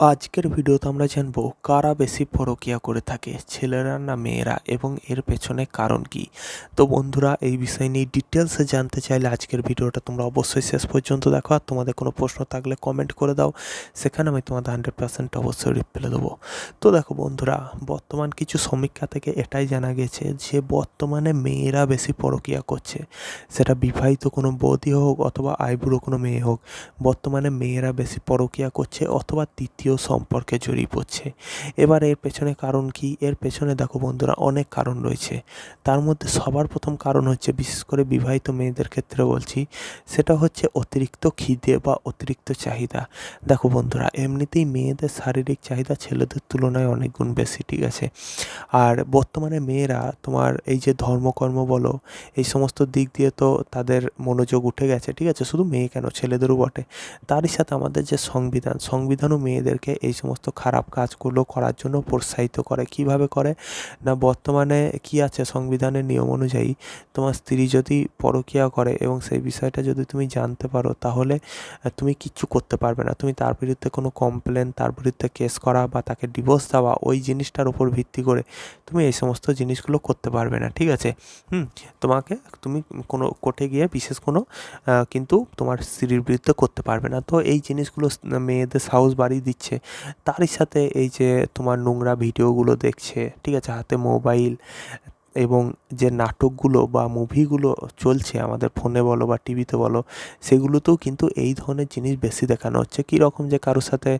আজকের ভিডিওতে আমরা জানব, কারা বেশি পরকীয়া করে থাকে, ছেলেরা না মেয়েরা, এবং এর পেছনে কারণ কি? তো বন্ধুরা, এই বিষয় নিয়ে ডিটেলসে জানতে চাইলে আজকের ভিডিওটা তোমরা অবশ্যই শেষ পর্যন্ত দেখো। আর তোমাদের কোনো প্রশ্ন থাকলে কমেন্ট করে দাও, সেখানে আমি তোমাদের হান্ড্রেড পার্সেন্ট অবশ্যই রিপ্লাই দেবো। তো দেখো বন্ধুরা, বর্তমান কিছু সমীক্ষা থেকে এটাই জানা গেছে যে, বর্তমানে মেয়েরা বেশি পরকিয়া করছে। সেটা বিবাহিত কোনো বৌদি হোক অথবা আইবুড়ো কোনো মেয়ে হোক, বর্তমানে মেয়েরা বেশি পরকিয়া করছে অথবা তৃতীয় সম্পর্কে জড়িয়ে পড়ছে। এবার এর পেছনে কারণ কি? এর পেছনে দেখো বন্ধুরা, অনেক কারণ রয়েছে। তার মধ্যে সবার প্রথম কারণ হচ্ছে, বিশেষ করে বিবাহিত মেয়েদের ক্ষেত্রে বলছি, সেটা হচ্ছে অতিরিক্ত খিদে বা অতিরিক্ত চাহিদা। দেখো বন্ধুরা, এমনিতেই মেয়েদের শারীরিক চাহিদা ছেলেদের তুলনায় অনেক গুণ বেশি, ঠিক আছে? আর বর্তমানে মেয়েরা তোমার এই যে ধর্মকর্ম বলো, এই সমস্ত দিক দিয়ে তো তাদের মনোযোগ উঠে গেছে, ঠিক আছে? শুধু মেয়ে কেন, ছেলেদেরও বটে। তারই সাথে আমাদের যে সংবিধান, সংবিধানও মেয়েদেরকে এই সমস্ত খারাপ কাজগুলো করার জন্য প্রোৎসাহিত করে। কীভাবে করে? না, বর্তমানে কি আছে সংবিধানের নিয়ম অনুযায়ী তোমার স্ত্রী যদি পরকীয়া করে এবং সেই বিষয়টা যদি তুমি জানতে পারো, তাহলে তুমি কিচ্ছু করতে পারবে না। তুমি তার বিরুদ্ধে কোনো কমপ্লেন তার বিরুদ্ধে কেস করা বা তাকে ডিভোর্স দেওয়া, ওই জিনিসটার উপর ভিত্তি করে তুমি এই সমস্ত জিনিসগুলো করতে পারবে না, ঠিক আছে? হুম, তোমাকে তুমি কোনো কোর্টে গিয়ে বিশেষ কোনো কিন্তু তোমার স্ত্রীর বিরুদ্ধে করতে পারবে না। তো এই জিনিসগুলো, মেয়েদের সাহস বাড়িয়ে দিচ্ছে তারই সাথে এই যে তোমার নোংরা ভিডিওগুলো দেখছে ঠিক আছে? হাতে মোবাইল এবং যে নাটকগুলো বা মুভিগুলো চলছে আমাদের ফোনে বলো বা টিভিতে বলো, সেগুলোতেও কিন্তু এই ধরনের জিনিস বেশি দেখানো হচ্ছে। কী রকম যে কারোর সাথে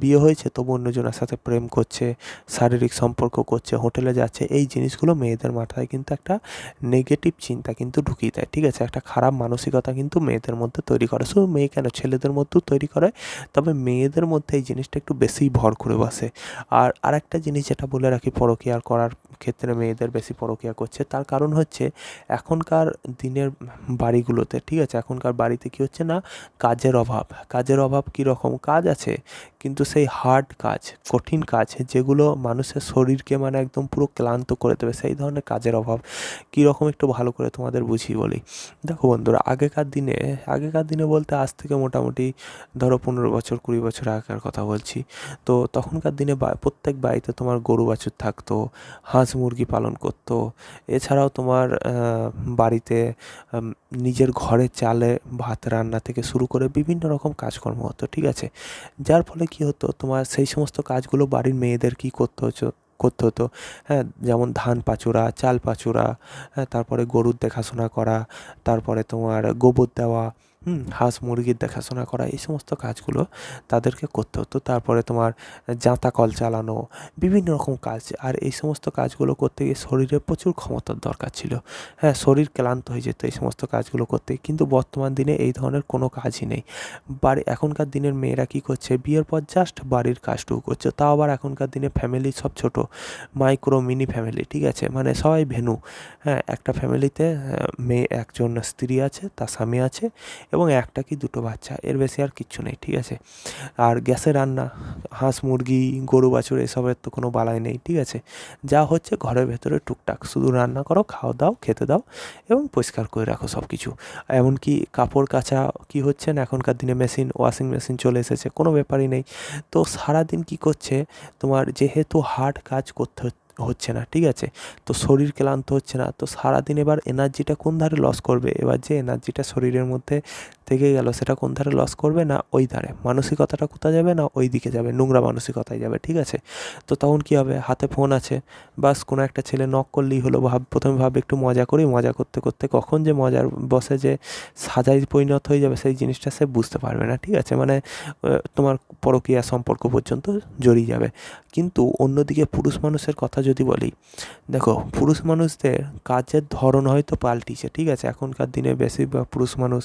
বিয়ে হয়েছে, তবু অন্যজনের সাথে প্রেম করছে, শারীরিক সম্পর্ক করছে, হোটেলে যাচ্ছে, এই জিনিসগুলো মেয়েদের মাথায় কিন্তু একটা নেগেটিভ চিন্তা কিন্তু ঢুকিয়ে দেয়, ঠিক আছে? একটা খারাপ মানসিকতা কিন্তু মেয়েদের মধ্যে তৈরি করে। শুধু মেয়ে কেন, ছেলেদের মধ্যেও তৈরি করে, তবে মেয়েদের মধ্যে এই জিনিসটা একটু বেশিই ভর করে বসে। আর আরেকটা জিনিস যেটা বলে রাখি, পরকীয়ার করার ক্ষেত্রে মেয়েদের বেশি পরকীয়া করছে। তার কারণ হচ্ছে এখনকার দিনের বাড়িগুলোতে, ঠিক আছে? এখনকার বাড়িতে কী হচ্ছে না? কাজের অভাব। কাজের অভাব কীরকম? কাজ আছে। কিন্তু সেই হার্ড কাজ, কঠিন কাজ যেগুলো মানুষের শরীরকে মানে একদম পুরো ক্লান্ত করে দেবে, সেই ধরনের কাজের অভাব কীরকম একটু ভালো করে তোমাদের বুঝিয়ে বলি। দেখো বন্ধুরা, আগেকার দিনে আগেকার দিনে বলতে আজ থেকে মোটামুটি ধরো পনেরো বছর, কুড়ি বছর আগেকার কথা বলছি। তো তখনকার দিনে প্রত্যেক বাড়িতে তোমার গরু বাছুর থাকতো, হাঁস মুরগি পালন করতো। এছাড়াও তোমার বাড়িতে নিজের ঘরে চালে ভাত রান্না থেকে শুরু করে বিভিন্ন রকম কাজকর্ম হতো, ঠিক আছে? যার ফলে কী হতো? তোমার সেই সমস্ত কাজগুলো বাড়ির মেয়েদের কি করতে হতো? করতে হতো? হ্যাঁ যেমন ধান পাচুরা, চাল পাচুরা হ্যাঁ তারপরে গরুর দেখাশোনা করা, তারপরে তোমার গোবর দেওয়া হুম, হাঁস, মুরগির দেখাশোনা করা, এই সমস্ত কাজগুলো তাদেরকে করতে হতো। তারপরে তোমার জাঁতা কল চালানো, বিভিন্ন রকম কাজ। আর এই সমস্ত কাজগুলো করতে গিয়ে শরীরে প্রচুর ক্ষমতার দরকার ছিল। হ্যাঁ শরীর ক্লান্ত হয়ে যেত এই সমস্ত কাজগুলো করতে। কিন্তু বর্তমান দিনে এই ধরনের কোনো কাজই নেই। বাড়ি, এখনকার দিনের মেয়েরা কী করছে? বিয়ের পর জাস্ট বাড়ির কাজটুকু করছে। তাও আবার এখনকার দিনে ফ্যামিলি সব ছোট। মাইক্রো মিনি ফ্যামিলি ঠিক আছে? মানে সবাই ভেনু। হ্যাঁ একটা ফ্যামিলিতে মেয়ে, একজন স্ত্রী আছে, তার স্বামী আছে। এবং একটা কি দুটো বাচ্চা, এর বেশি আর কিচ্ছু নেই, ঠিক আছে? আর গ্যাসে রান্না, হাঁস মুরগি, গরু বাছুর, এসবের তো কোনো বালাই নেই, ঠিক আছে? যা হচ্ছে ঘরের ভেতরে টুকটাক, শুধু রান্না করো, খাওয়া দাও, খেতে দাও এবং পরিষ্কার করে রাখো সব কিছু এমনকি কাপড় কাচা কি হচ্ছে না, এখনকার দিনে মেশিন, ওয়াশিং মেশিন চলে এসেছে, কোনো ব্যাপারই নেই। তো সারাদিন কি করছে? তোমার যেহেতু হার্ড কাজ করতে হচ্ছে হচ্ছে না, ঠিক আছে? তো শরীর ক্লান্ত হচ্ছে না, তো সারাদিন এবার এনার্জিটা কোন ধারে লস করবে? এবার যে এনার্জিটা শরীরের মধ্যে থেকে গেল, সেটা কোন ধারে লস করবে না ওই ধারে? মানসিকতাটা কোথায় যাবে না ওই দিকে যাবে? নোংরা মানসিকতায় যাবে, ঠিক আছে? তো তখন কী হবে? হাতে ফোন আছে, বাস কোনো একটা ছেলে নক করলেই হলো, ভাব, প্রথমে ভাবে একটু মজা করি, মজা করতে করতে কখন যে মজার বসে যে সাজাই পরিণত হয়ে যাবে, সেই জিনিসটা সে বুঝতে পারবে না, ঠিক আছে? মানে তোমার পরকীয়া সম্পর্ক পর্যন্ত জড়িয়ে যাবে। কিন্তু অন্যদিকে পুরুষ মানুষের কথা বলি, দেখো, পুরুষ মানুষদের কাজের ধরন হয়তো পাল্টিছে, ঠিক আছে? এখনকার দিনে বেশিরভাগ পুরুষ মানুষ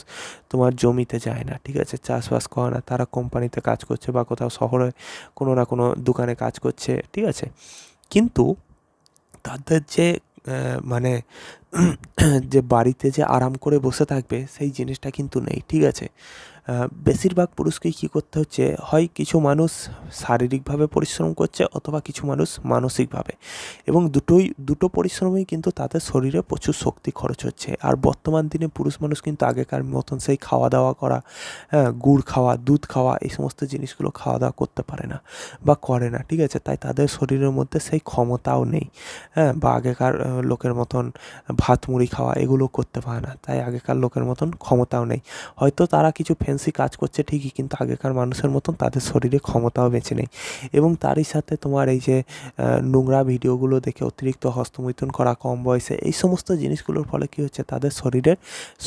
তোমার জমিতে যায় না, ঠিক আছে? চাষবাস করে না, তারা কোম্পানিতে কাজ করছে বা কোথাও শহরে কোনো না কোনো দোকানে কাজ করছে, ঠিক আছে? কিন্তু তাদের যে মানে যে বাড়িতে যে আরাম করে বসে থাকবে, সেই জিনিসটা কিন্তু নেই, ঠিক আছে? বেশিরভাগ পুরুষকেই কী করতে হচ্ছে? হয় কিছু মানুষ শারীরিকভাবে পরিশ্রম করছে অথবা কিছু মানুষ মানসিকভাবে। এবং দুটোই, দুটো পরিশ্রমেই কিন্তু তাদের শরীরে প্রচুর শক্তি খরচ হচ্ছে। আর বর্তমান দিনে পুরুষ মানুষ কিন্তু আগেকার মতন সেই খাওয়া দাওয়া করা হ্যাঁ গুড় খাওয়া, দুধ খাওয়া, এই সমস্ত জিনিসগুলো খাওয়া দাওয়া করতে পারে না বা করে না, ঠিক আছে? তাই তাদের শরীরের মধ্যে সেই ক্ষমতাও নেই হ্যাঁ বা আগেকার লোকের মতন ভাত, মুড়ি খাওয়া এগুলো করতে পারে না। তাই আগেকার লোকের মতন ক্ষমতাও নেই। হয়তো তারা কিছু ফ্যান্সি কাজ করছে ঠিকই, কিন্তু আগেকার মানুষের মতন তাদের শরীরে ক্ষমতাও বেঁচে নেই। এবং তারই সাথে তোমার এই যে নোংরা ভিডিওগুলো দেখে অতিরিক্ত হস্তমৈথুন করা, কম বয়সে, এই সমস্ত জিনিসগুলোর ফলে কী হচ্ছে? তাদের শরীরের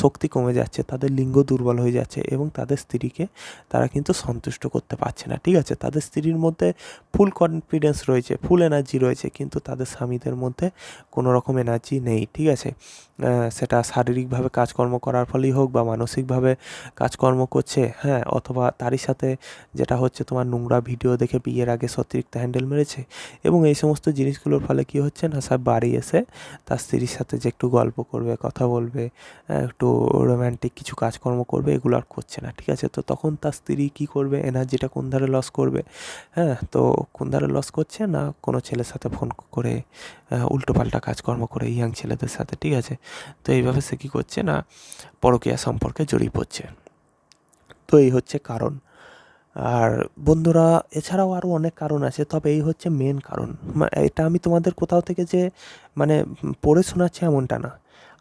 শক্তি কমে যাচ্ছে, তাদের লিঙ্গ দুর্বল হয়ে যাচ্ছে এবং তাদের স্ত্রীকে তারা কিন্তু সন্তুষ্ট করতে পারছে না, ঠিক আছে? তাদের স্ত্রীর মধ্যে ফুল কনফিডেন্স রয়েছে, ফুল এনার্জি রয়েছে, কিন্তু তাদের স্বামীদের মধ্যে কোনো রকম এনার্জি নেই, ঠিক আছে? সেটা শারীরিকভাবে কাজকর্ম করার ফলেই হোক বা মানসিকভাবে কাজকর্ম করছে হ্যাঁ অথবা তারই সাথে যেটা হচ্ছে তোমার নোংরা ভিডিও দেখে বিয়ের আগে অতিরিক্ত হ্যান্ডেল মেরেছে এবং এই সমস্ত জিনিসগুলোর ফলে কী হচ্ছে না সব বাড়ি এসে তার স্ত্রীর সাথে যে একটু গল্প করবে কথা বলবে হ্যাঁ, একটু রোম্যান্টিক কিছু কাজকর্ম করবে এগুলো আর করছে না ঠিক আছে? তো তখন তার স্ত্রী কী করবে? এনার্জিটা কোন ধারে লস করবে? হ্যাঁ তো কোন ধারে লস করছে না কোনো ছেলের সাথে ফোন করে উল্টোপাল্টা কাজকর্ম করে ইয়াং ছেলেদের সাথে ঠিক আছে? তো এইভাবে সে কী করছে না পরকীয়া সম্পর্কে জড়িয়ে পড়ছে। তো এই হচ্ছে কারণ। আর বন্ধুরা, এছাড়াও আরও অনেক কারণ আছে, তবে এই হচ্ছে মেন কারণ। এটা আমি তোমাদের কোথাও থেকে যে মানে পড়ে শোনাচ্ছি এমনটা না।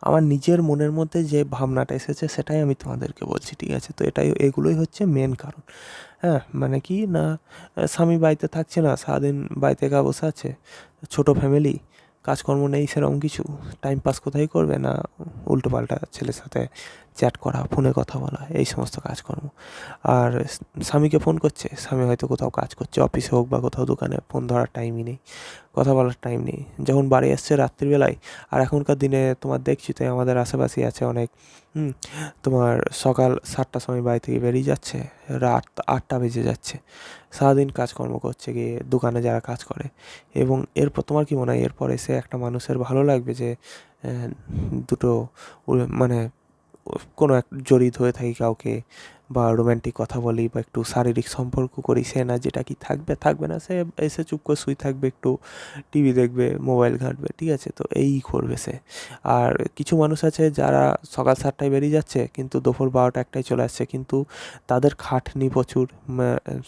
আমার নিজের মনের মধ্যে যে ভাবনাটা এসেছে, সেটাই আমি তোমাদেরকে বলছি, ঠিক আছে? তো এটাই, এগুলোই হচ্ছে মেন কারণ। হ্যাঁ মানে কি না, স্বামী বাড়িতে থাকছে না, সারাদিন বাড়িতে একা বসে আছে ছোটো ফ্যামিলি কাজকর্ম নেই সেরকম কিছু টাইম পাস কোথায় করবে না, উল্টোপাল্টা ছেলের সাথে চ্যাট করা, ফোনে কথা বলা, এই সমস্ত কাজকর্ম। আর স্বামীকে ফোন করছে, স্বামী হয়তো কোথাও কাজ করছে, অফিসে হোক বা কোথাও দোকানে, ফোন ধরার টাইমই নেই, কথা বলার টাইম নেই। যখন বাড়ি আসছে রাত্রিবেলায়, আর এখনকার দিনে তোমার দেখছি তো আমাদের আশেপাশেই আছে অনেক তোমার সকাল সাতটার সময় বাড়ি থেকে বেরিয়ে যাচ্ছে, রাত আটটা বেজে যাচ্ছে। সারাদিন কাজকর্ম করছে গিয়ে দোকানে যারা কাজ করে। এবং এরপর তোমার কি মনে হয়? এরপর এসে একটা মানুষের ভালো লাগবে যে দুটো মানে কোনো এক জড়িত হয়ে থাকি কাউকে বা রোম্যান্টিক কথা বলি বা একটু শারীরিক সম্পর্ক করি, সে না যেটা কি থাকবে থাকবে না, সে এসে চুপ করে শুয়ে থাকবে, একটু টিভি দেখবে মোবাইল ঘাঁটবে, ঠিক আছে? তো এই করবে সে। আর কিছু মানুষ আছে যারা সকাল সাতটায় বেরিয়ে যাচ্ছে, কিন্তু দুপুর বারোটা একটায় চলে আসছে, কিন্তু তাদের খাটনি প্রচুর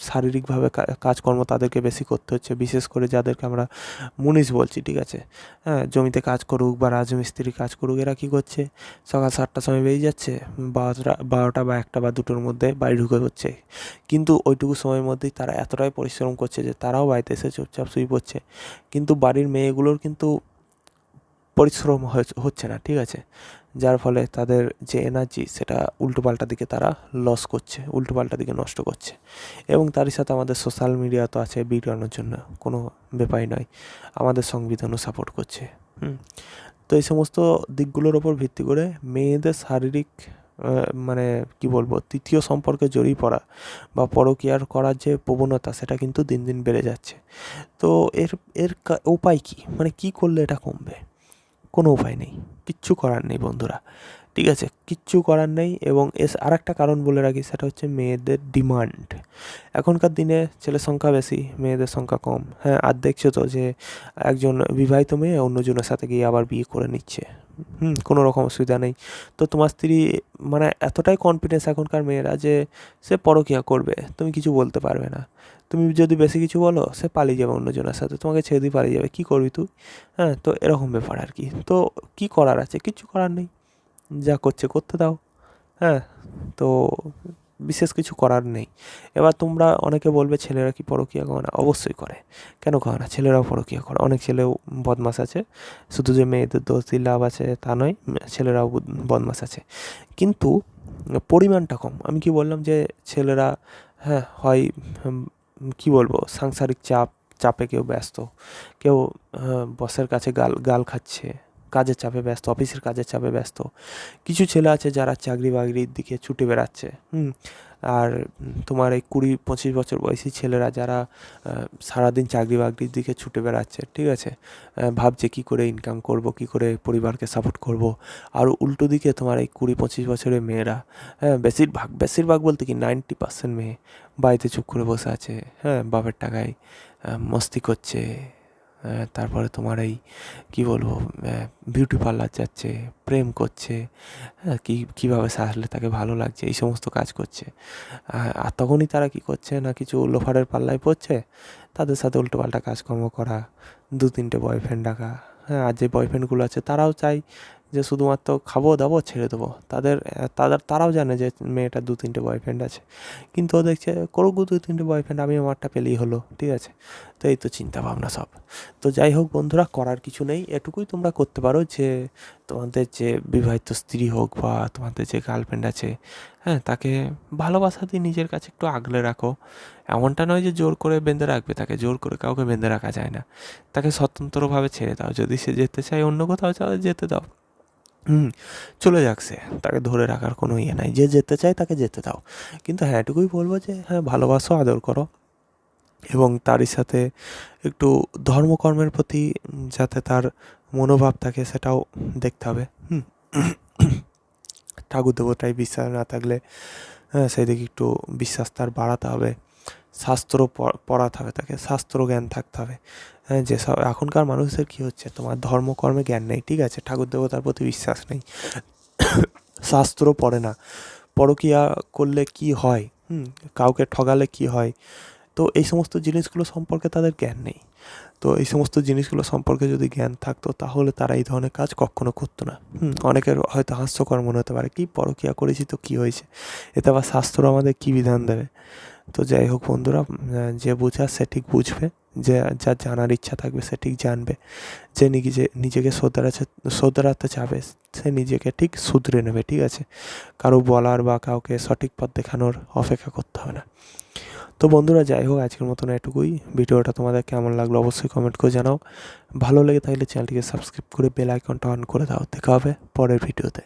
শারীরিকভাবে কাজকর্ম তাদেরকে বেশি করতে হচ্ছে, বিশেষ করে যাদেরকে আমরা মুনিশ বলছি, ঠিক আছে? হ্যাঁ জমিতে কাজ করুক বা রাজমিস্ত্রি কাজ করুক, এরা কী করছে? সকাল সাতটার সময় বেরিয়ে যাচ্ছে, বারোটা বারোটা বা একটা বা দুটোর মধ্যে বাড়ি ঢুকে হচ্ছে কিন্তু ওইটুকু সময়ের মধ্যেই তারা এতটাই পরিশ্রম করছে যে তারাও বাড়িতে এসে চুপচাপ শুয়ে পড়ছে। কিন্তু বাড়ির মেয়েগুলোর কিন্তু পরিশ্রম হচ্ছে না, ঠিক আছে? যার ফলে তাদের যে এনার্জি সেটা উল্টোপাল্টা দিকে তারা লস করছে উল্টোপাল্টা দিকে নষ্ট করছে। এবং তারই সাথে আমাদের সোশ্যাল মিডিয়া তো আছে বিড়ানোর জন্য, কোনো ব্যাপারই নয়। আমাদের সংবিধানও সাপোর্ট করছে, হুম? তো এই সমস্ত দিকগুলোর ওপর ভিত্তি করে মেয়েদের শারীরিক মানে কি বলব, তৃতীয় সম্পর্কে জড়িয়ে পড়া বা পরকীয়ার করার যে প্রবণতা, সেটা কিন্তু দিন দিন বেড়ে যাচ্ছে। তো এর এর উপায় কি? মানে কি করলে এটা কমবে? কোনো উপায় নেই। কিচ্ছু করার নেই বন্ধুরা। ঠিক আছে, কিচ্ছু করার নেই এবং এস আর একটা কারণ বলে রাখি, সেটা হচ্ছে মেয়েদের ডিমান্ড এখনকার দিনে ছেলের সংখ্যা বেশি, মেয়েদের সংখ্যা কম। হ্যাঁ আর দেখছ তো যে একজন বিবাহিত মেয়ে অন্যজনের সাথে গিয়ে আবার বিয়ে করে নিচ্ছে। হুম, কোনো রকম অসুবিধা নেই। তো তোমার স্ত্রী মানে এতটাই কনফিডেন্স এখনকার মেয়েরা যে সে পরকিয়া করবে, তুমি কিছু বলতে পারবে না। তুমি যদি বেশি কিছু বলো, সে পালিয়ে যাবে অন্যজনের সাথে, তোমাকে ছেড়ে দিয়ে পালিয়ে যাবে। কী করবি তুই? হ্যাঁ তো এরকম ব্যাপার আর কি। তো কী করার আছে? কিচ্ছু করার নেই। যা করছে করতে দাও। হ্যাঁ তো বিশেষ কিছু করার নেই। এবার তোমরা অনেকে বলবে ছেলেরা কি পরকীয়া করে না? অবশ্যই করে। কেন করে না? ছেলেরাও পরকীয়া করে। অনেক ছেলেও বদমাস আছে। শুধু যে মেয়েদের দোষ দিয়ে লাভ আছে তা নয় ছেলেরাও বুদ- বদমাস আছে। কিন্তু পরিমাণটা কম। আমি কি বললাম যে ছেলেরা হ্যাঁ হয় কি বলব সাংসারিক চাপ চাপে কেউ ব্যস্ত। কেউ আহ, বসের কাছে গাল গাল খাচ্ছে। কাজের চাপে ব্যস্ত, অফিসের কাজের চাপে ব্যস্ত। কিছু ছেলে আছে যারা চাকরি বাকরির দিকে ছুটে বেড়াচ্ছে, হুম? আর তোমার এই কুড়ি পঁচিশ বছর বয়সী ছেলেরা যারা সারাদিন চাকরি বাকরির দিকে ছুটে বেড়াচ্ছে, ঠিক আছে? ভাবছে কী করে ইনকাম করব, কী করে পরিবারকে সাপোর্ট করব। আর উল্টো দিকে তোমার এই কুড়ি পঁচিশ বছরের মেয়েরা হ্যাঁ বেশিরভাগ বেশিরভাগ বলতে কি নাইনটি পার্সেন্ট মেয়ে বাড়িতে চুপ করে বসে আছে হ্যাঁ বাপের টাকায় মস্তি করছে। তারপরে তোমার এই, কী বলব বিউটি পার্লার যাচ্ছে, প্রেম করছে হ্যাঁ কী, কীভাবে সাজলে তাকে ভালো লাগছে, এই সমস্ত কাজ করছে। আর তখনই তারা কী করছে না কিছু লোফারের পাল্লায় পড়ছে, তাদের সাথে উল্টোপাল্টা কাজকর্ম করা দু তিনটে বয়ফ্রেন্ড ডাকা। হ্যাঁ আর যে বয়ফ্রেন্ডগুলো আছে তারাও চায় যে শুধুমাত্র খাব, দাবো, ছেড়ে দেবো। তাদের তাদের, তারাও জানে যে মেয়েটার দু, তিনটে বয়ফ্রেন্ড আছে। কিন্তু ও দেখছে, করুক দু, তিনটে বয়ফ্রেন্ড আমি আমারটা পেলেই হলো, ঠিক আছে? তো এই তো চিন্তা ভাবনা সব। তো যাই হোক বন্ধুরা, করার কিছু নেই। এটুকুই তোমরা করতে পারো যে, তোমাদের যে বিবাহিত স্ত্রী হোক বা তোমাদের যে গার্লফ্রেন্ড আছে হ্যাঁ তাকে ভালোবাসা দিয়ে নিজের কাছে একটু আগলে রাখো। এমনটা নয় যে জোর করে বেঁধে রাখবে, তাকে জোর করে কাউকে বেঁধে রাখা যায় না। তাকে স্বতন্ত্রভাবে ছেড়ে দাও। যদি সে যেতে চায় অন্য কোথাও যেতে দাও। হুম, চলে সে তাকে ধরে রাখার কোনো ইয়ে নাই। যে যেতে চায় তাকে যেতে দাও। কিন্তু হ্যাঁ এটুকুই বলব যে হ্যাঁ ভালোবাসো, আদর করো। এবং তারই সাথে একটু ধর্মকর্মের প্রতি যাতে তার মনোভাব থাকে, সেটাও দেখতে হবে। হুম, ঠাকুর দেবতায় বিশ্বাস না থাকলে হ্যাঁ সেদিকে একটু বিশ্বাস তার বাড়াতে হবে। শাস্ত্র পড়াতে হবে তাকে শাস্ত্র জ্ঞান থাকতে হবে। হ্যাঁ যেসব এখনকার মানুষদের কী হচ্ছে? তোমার ধর্মকর্মে জ্ঞান নেই, ঠিক আছে? ঠাকুর দেবতার প্রতি বিশ্বাস নেই। শাস্ত্র পড়ে না। পরকিয়া করলে কি হয়? হুম, কাউকে ঠগালে কি হয়? তো এই সমস্ত জিনিসগুলো সম্পর্কে তাদের জ্ঞান নেই। তো এই সমস্ত জিনিসগুলো সম্পর্কে যদি জ্ঞান থাকতো, তাহলে তারা এই ধরনের কাজ কখনো করতো না। হুম, অনেকের হয়তো হাস্যকর মনে হতে পারে, কি পরকিয়া করেছি তো কি হয়েছে? এতে আবার শাস্ত্র আমাদের কী বিধান দেবে? তো যাই হোক বন্ধুরা যে বোঝার সে ঠিক বুঝবে, যে যার জানার ইচ্ছা থাকবে সে ঠিক জানবে। যে নিজে, নিজেকে শোধরাতে শোধরাতে চাবে, সে নিজেকে ঠিক শুধরে নেবে, ঠিক আছে? কারও বলার বা কাউকে সঠিক পথ দেখানোর অপেক্ষা করতে হবে না। তো বন্ধুরা, যাই হোক, আজকের মতন এটুকুই। ভিডিওটা তোমাদের কেমন লাগল অবশ্যই কমেন্ট করে জানাও। ভালো লেগে থাকলে চ্যানেলটিকে সাবস্ক্রাইব করে বেল আইকনটা অন করে দাও। দেখা হবে পরের ভিডিওতে।